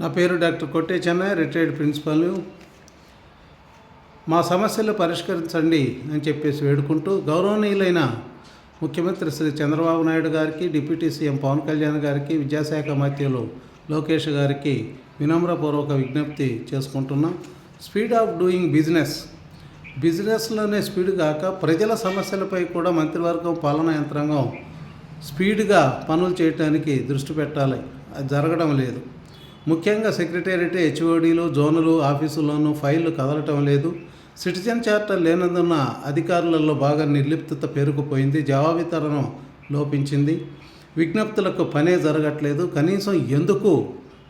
నా పేరు డాక్టర్ కొట్టే చెన్నై రిటైర్డ్ ప్రిన్సిపల్. మా సమస్యలు పరిష్కరించండి అని చెప్పేసి వేడుకుంటూ గౌరవనీయులైన ముఖ్యమంత్రి శ్రీ చంద్రబాబు నాయుడు గారికి డిప్యూటీ సీఎం పవన్ కళ్యాణ్ గారికి విద్యాశాఖ మంత్రులు లోకేష్ గారికి వినమ్రపూర్వక విజ్ఞప్తి చేసుకుంటున్నాం. Speed of doing business. బిజినెస్లోనే speed కాక ప్రజల సమస్యలపై కూడా మంత్రివర్గం పాలనా యంత్రాంగం స్పీడ్గా పనులు చేయడానికి దృష్టి పెట్టాలి. అది జరగడం లేదు. ముఖ్యంగా సెక్రటేరియట్ హెచ్ఓడీలు జోనులు ఆఫీసుల్లోనూ ఫైళ్ళు కదలటం లేదు. సిటిజన్ చార్టర్ లేనందున అధికారులలో బాగా నిర్లిప్తత పేరుకుపోయింది జవాబితరణం లోపించింది. విజ్ఞప్తులకు పనే జరగట్లేదు. కనీసం ఎందుకు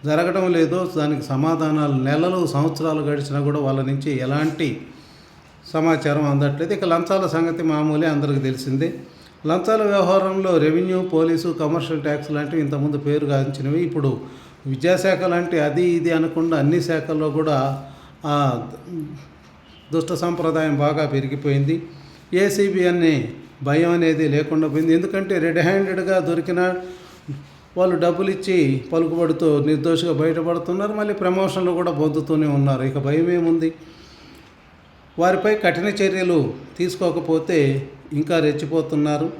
జరగడం లేదో దానికి సమాధానాలు నెలలు సంవత్సరాలు గడిచినా కూడా వాళ్ళ నుంచి ఎలాంటి సమాచారం అందట్లేదు. ఇక లంచాల సంగతి మామూలే అందరికీ తెలిసిందే. లంచాల వ్యవహారంలో రెవెన్యూ పోలీసు కమర్షియల్ ట్యాక్స్ లాంటివి ఇంతకుముందు పేరు గాంచినవి ఇప్పుడు విద్యాశాఖ లాంటి అది ఇది అనకుండా అన్ని శాఖల్లో కూడా ఆ దుష్ట సంప్రదాయం బాగా పెరిగిపోయింది. ఏసీబీ అనే భయం అనేది లేకుండా పోయింది. ఎందుకంటే రెడ్ హ్యాండెడ్గా దొరికిన వాళ్ళు డబ్బులు ఇచ్చి పలుకుబడుతూ నిర్దోషిగా బయటపడుతున్నారు. మళ్ళీ ప్రమోషన్లు కూడా పొందుతూనే ఉన్నారు. ఇక భయం ఏముంది? వారిపై కఠిన చర్యలు తీసుకోకపోతే ఇంకా రెచ్చిపోతున్నారు.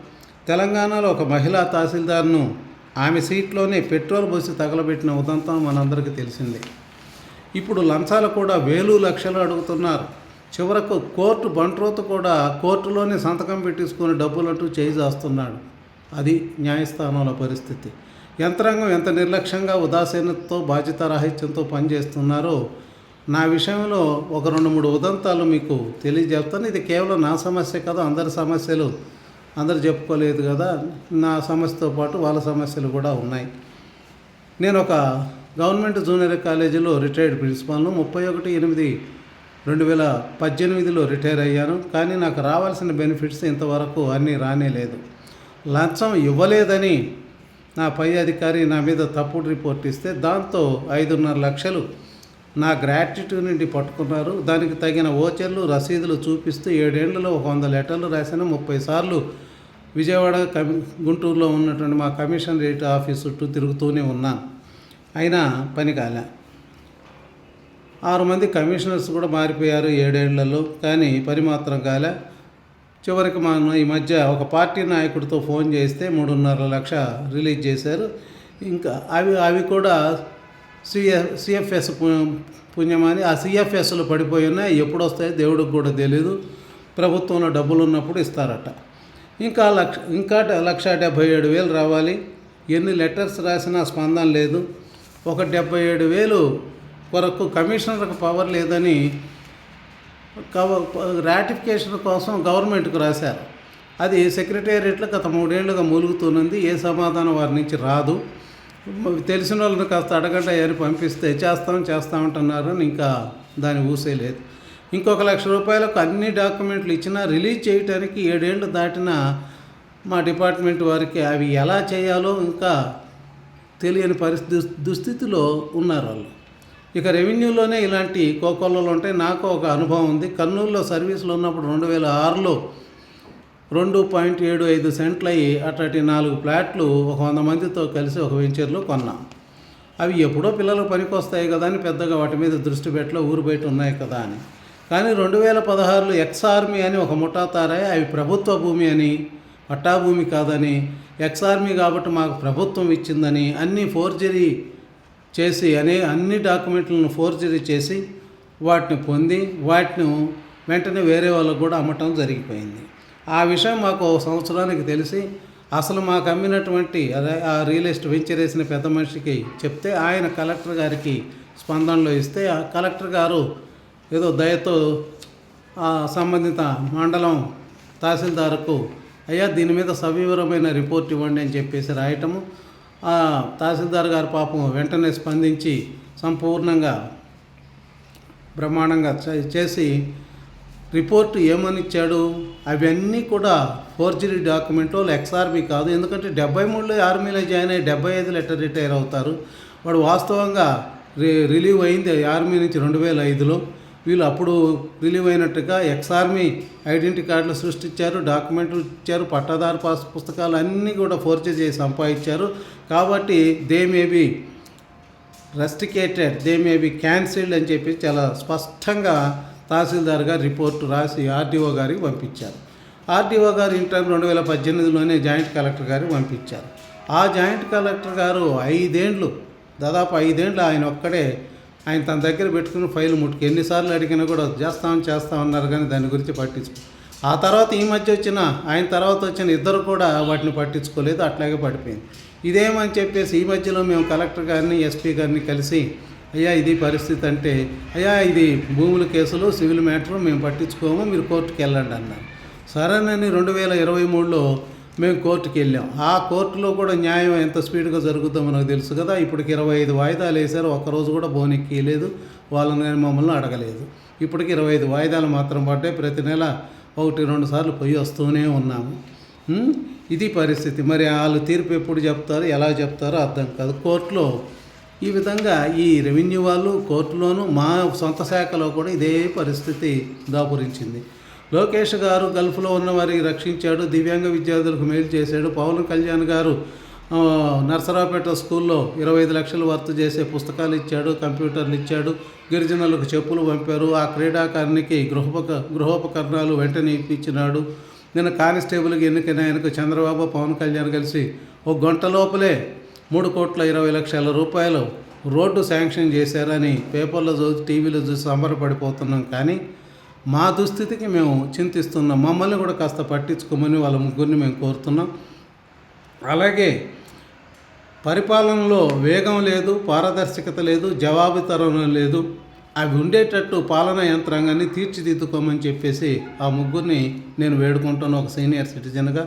తెలంగాణలో ఒక మహిళా తహసీల్దార్ను ఆమె సీట్లోనే పెట్రోల్ పోసి తగలబెట్టిన ఉదంతం మనందరికీ తెలిసిందే. ఇప్పుడు లంచాలు కూడా వేలు లక్షలు అడుగుతున్నారు. చివరకు కోర్టు బంట్రోతు కూడా కోర్టులోనే సంతకం పెట్టించుకుని డబ్బులంటూ చేయి చేస్తున్నాడు అది న్యాయస్థానంలో పరిస్థితి. యంత్రాంగం ఎంత నిర్లక్ష్యంగా ఉదాసీనతతో బాధ్యతారాహిత్యంతో పనిచేస్తున్నారో నా విషయంలో ఒక రెండు మూడు ఉదంతాలు మీకు తెలియజేస్తాను. ఇది కేవలం నా సమస్య కదా అందరి సమస్యలు అందరూ చెప్పుకోలేదు కదా నా సమస్యతో పాటు వాళ్ళ సమస్యలు కూడా ఉన్నాయి. నేను ఒక గవర్నమెంట్ జూనియర్ కాలేజీలో రిటైర్డ్ ప్రిన్సిపాల్ను ముప్పై ఒకటి ఎనిమిది రెండు వేల పద్దెనిమిదిలో రిటైర్ అయ్యాను. కానీ నాకు రావాల్సిన బెనిఫిట్స్ ఇంతవరకు అన్నీ రానే లేదు. లంచం ఇవ్వలేదని నా పై అధికారి నా మీద తప్పుడు రిపోర్ట్ ఇస్తే దాంతో ఐదున్నర లక్షలు నా గ్రాట్యుటీ నుండి పట్టుకున్నారు. దానికి తగిన ఓచర్లు రసీదులు చూపిస్తూ ఏడేళ్ళలో ఒక వంద లెటర్లు రాసిన ముప్పై సార్లు విజయవాడ కమి గుంటూరులో ఉన్నటువంటి మా కమిషనరేట్ ఆఫీస్ చుట్టూ తిరుగుతూనే ఉన్నాను. అయినా పని కాలే. ఆరు మంది కమిషనర్స్ కూడా మారిపోయారు ఏడేళ్ళలో కానీ పని మాత్రం కాలే. చివరికి మనం ఈ మధ్య ఒక పార్టీ నాయకుడితో ఫోన్ చేస్తే మూడున్నర లక్ష రిలీజ్ చేశారు. ఇంకా అవి అవి కూడా సిఎఫ్ సిఎఫ్ఎస్ పుణ్యమని ఆ సిఎఫ్ఎస్లు పడిపోయి ఉన్నాయి. ఎప్పుడు వస్తాయో దేవుడికి కూడా తెలియదు ప్రభుత్వంలో డబ్బులు ఉన్నప్పుడు ఇస్తారట. ఇంకా లక్ష ఇంకా లక్ష డెబ్భై ఏడు వేలు రావాలి. ఎన్ని లెటర్స్ రాసినా స్పందన లేదు. ఒక డెబ్భై ఏడు వేలు కొరకు కమిషనర్కు పవర్ లేదని రాటిఫికేషన్ కోసం గవర్నమెంట్కు రాశారు. అది సెక్రటేరియట్లో గత మూడేళ్ళుగా మూలుగుతున్నది ఏ సమాధానం వారి నుంచి రాదు. తెలిసిన వాళ్ళని కాస్త అడగండి అని పంపిస్తే చేస్తాం చేస్తామంటున్నారు అని ఇంకా దాని ఊసే లేదు. ఇంకొక లక్ష రూపాయలకు అన్ని డాక్యుమెంట్లు ఇచ్చినా రిలీజ్ చేయడానికి ఏడేళ్ళు దాటిన మా డిపార్ట్మెంట్ వారికి అవి ఎలా చేయాలో ఇంకా తెలియని పరిస్థితి దుస్థితిలో ఉన్నారు వాళ్ళు. ఇక రెవెన్యూలోనే ఇలాంటి కోకొల్లలు ఉంటాయి నాకు ఒక అనుభవం ఉంది. కర్నూలులో సర్వీసులో ఉన్నప్పుడు రెండు వేల ఆరులో రెండు పాయింట్ ఏడు ఐదు సెంట్లు అయ్యి అట్లాంటి నాలుగు ప్లాట్లు ఒక వంద మందితో కలిసి ఒక వెంచర్లో కొన్నాం. అవి ఎప్పుడో పిల్లలకు పనికొస్తాయి కదా అని పెద్దగా వాటి మీద దృష్టి పెట్టలో ఊరు బయట ఉన్నాయి కదా అని. కానీ రెండు వేల పదహారులో ఎక్స్ ఆర్మీ అని ఒక ముఠా తారాయి అవి ప్రభుత్వ భూమి అని పట్టా భూమి కాదని ఎక్స్ ఆర్మీ కాబట్టి మాకు ప్రభుత్వం ఇచ్చిందని అన్ని ఫోర్జరీ చేసి అనే అన్ని డాక్యుమెంట్లను ఫోర్జరీ చేసి వాటిని పొంది వాటిని వెంటనే వేరే వాళ్ళకు కూడా అమ్మటం జరిగిపోయింది. ఆ విషయం మాకు ఓ సంవత్సరానికి తెలిసి అసలు మాకు అమ్మినటువంటి అదే ఆ రియల్ ఎస్టేట్ వెంచర్ వేసిన పెద్ద మనిషికి చెప్తే ఆయన కలెక్టర్ గారికి స్పందనలో ఇస్తే ఆ కలెక్టర్ గారు ఏదో దయతో ఆ సంబంధిత మండలం తహసీల్దార్కు అయ్యా దీని మీద సవివరమైన రిపోర్ట్ ఇవ్వండి అని చెప్పేసి రాయటము. ఆ తహసీల్దార్ గారు పాపం వెంటనే స్పందించి సంపూర్ణంగా బ్రహ్మాండంగా చే- చేసి రిపోర్ట్ ఏమని ఇచ్చాడు? అవన్నీ కూడా ఫోర్జరీ డాక్యుమెంటో వాళ్ళు ఎక్స్ఆర్మీ కాదు. ఎందుకంటే డెబ్బై మూడులో ఆర్మీలో జాయిన్ అయ్యి డెబ్బై ఐదు లెటర్ రిటైర్ అవుతారు. వాడు వాస్తవంగా రి రిలీవ్ అయింది ఆర్మీ నుంచి రెండు వేల ఐదులో. వీళ్ళు అప్పుడు రిలీవ్ అయినట్టుగా ఎక్స్ఆర్మీ ఐడెంటిటీ కార్డులు సృష్టించారు డాక్యుమెంట్లు ఇచ్చారు పట్టాదారు పాస్ పుస్తకాలు అన్నీ కూడా ఫోర్జీ చేసి సంపాదించారు. కాబట్టి they maybe rusticated they may be cancelled అని చెప్పి చాలా స్పష్టంగా తహసీల్దార్ గారు రిపోర్టు రాసి ఆర్డీఓ గారికి పంపించారు. ఆర్డీఓ గారు ఇంటర్ రెండు వేల పద్దెనిమిదిలోనే జాయింట్ కలెక్టర్ గారికి పంపించారు. ఆ జాయింట్ కలెక్టర్ గారు ఐదేండ్లు దాదాపు ఐదేండ్లు ఆయన ఒక్కడే. ఆయన తన దగ్గర పెట్టుకున్న ఫైల్ ముట్టుకు ఎన్నిసార్లు అడిగినా కూడా చేస్తామని చేస్తామన్నారు కానీ దాని గురించి పట్టించుకో ఆ తర్వాత ఈ మధ్య వచ్చిన ఆయన తర్వాత వచ్చిన ఇద్దరు కూడా వాటిని పట్టించుకోలేదు అట్లాగే పడిపోయింది. ఇదేమని చెప్పేసి ఈ మధ్యలో మేము కలెక్టర్ గారిని ఎస్పీ గారిని కలిసి అయ్యా ఇది పరిస్థితి అంటే అయ్యా ఇది భూముల కేసులు సివిల్ మ్యాటర్ మేము పట్టించుకోము మీరు కోర్టుకి వెళ్ళండి అన్నారు. సరేనని రెండు వేల ఇరవై మూడులో మేము కోర్టుకి వెళ్ళాం. ఆ కోర్టులో కూడా న్యాయం ఎంత స్పీడ్గా జరుగుతుందో మనకు తెలుసు కదా ఇప్పటికి ఇరవై ఐదు వాయిదాలు వేశారు ఒక్కరోజు కూడా బోనెక్కియలేదు వాళ్ళని కానీ మమ్మల్ని అడగలేదు. ఇప్పటికి ఇరవై ఐదు వాయిదాలు మాత్రం పడ్డాయి ప్రతి నెల ఒకటి రెండు సార్లు పోయి వస్తూనే ఉన్నాము. ఇది పరిస్థితి. మరి వాళ్ళు తీర్పు ఎప్పుడు చెప్తారు ఎలా చెప్తారో అర్థం కాదు. కోర్టులో ఈ విధంగా ఈ రెవెన్యూ వాళ్ళు కోర్టులోను మా సొంత శాఖలో కూడా ఇదే పరిస్థితి దాపురించింది. లోకేష్ గారు గల్ఫ్లో ఉన్న వారికి రక్షించాడు దివ్యాంగ విద్యార్థులకు మేలు చేశాడు. పవన్ కళ్యాణ్ గారు నర్సరావుపేట స్కూల్లో ఇరవై ఐదు లక్షలు వర్త్ చేసే పుస్తకాలు ఇచ్చాడు కంప్యూటర్లు ఇచ్చాడు గిరిజనులకు చెప్పులు పంపారు. ఆ క్రీడాకారునికి గృహోపక గృహోపకరణాలు వెంటనే ఇప్పించినాడు. నిన్న కానిస్టేబుల్కి ఎన్నికైన ఆయనకు చంద్రబాబు పవన్ కళ్యాణ్ కలిసి ఒక గంట లోపలే మూడు కోట్ల ఇరవై లక్షల రూపాయలు రోడ్డు శాంక్షన్ చేశారని పేపర్లో చూసి టీవీలో చూసి సంబరపడిపోతున్నాం కానీ మా దుస్థితికి మేము చింతిస్తున్నాం. మమ్మల్ని కూడా కాస్త పట్టించుకోమని వాళ్ళ ముగ్గురిని మేము కోరుతున్నాం. అలాగే పరిపాలనలో వేగం లేదు పారదర్శకత లేదు జవాబుతరం లేదు. అవి ఉండేటట్టు పాలనా యంత్రాంగాన్ని తీర్చిదిద్దుకోమని చెప్పేసి ఆ ముగ్గురిని నేను వేడుకుంటాను ఒక సీనియర్ సిటిజన్గా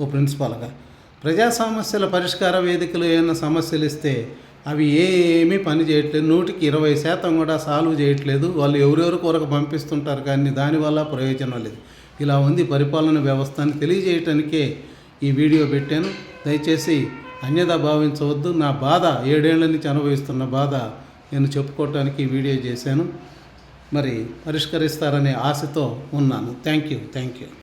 ఓ ప్రిన్సిపాల్గా. ప్రజా సమస్యల పరిష్కార వేదికలు ఏమైనా సమస్యలు ఇస్తే అవి ఏమీ పని చేయట్లేదు. నూటికి ఇరవై శాతం కూడా సాల్వ్ చేయట్లేదు. వాళ్ళు ఎవరెవరు కొరకు పంపిస్తుంటారు కానీ దానివల్ల ప్రయోజనం లేదు. ఇలా ఉంది పరిపాలన వ్యవస్థ అని తెలియజేయటానికే ఈ వీడియో పెట్టాను. దయచేసి అన్యదా భావించవద్దు. నా బాధ ఏడేళ్ళ నుంచి అనుభవిస్తున్న బాధ నేను చెప్పుకోవటానికి ఈ వీడియో చేశాను. మరి పరిష్కరిస్తారనే ఆశతో ఉన్నాను. Thank you. Thank you.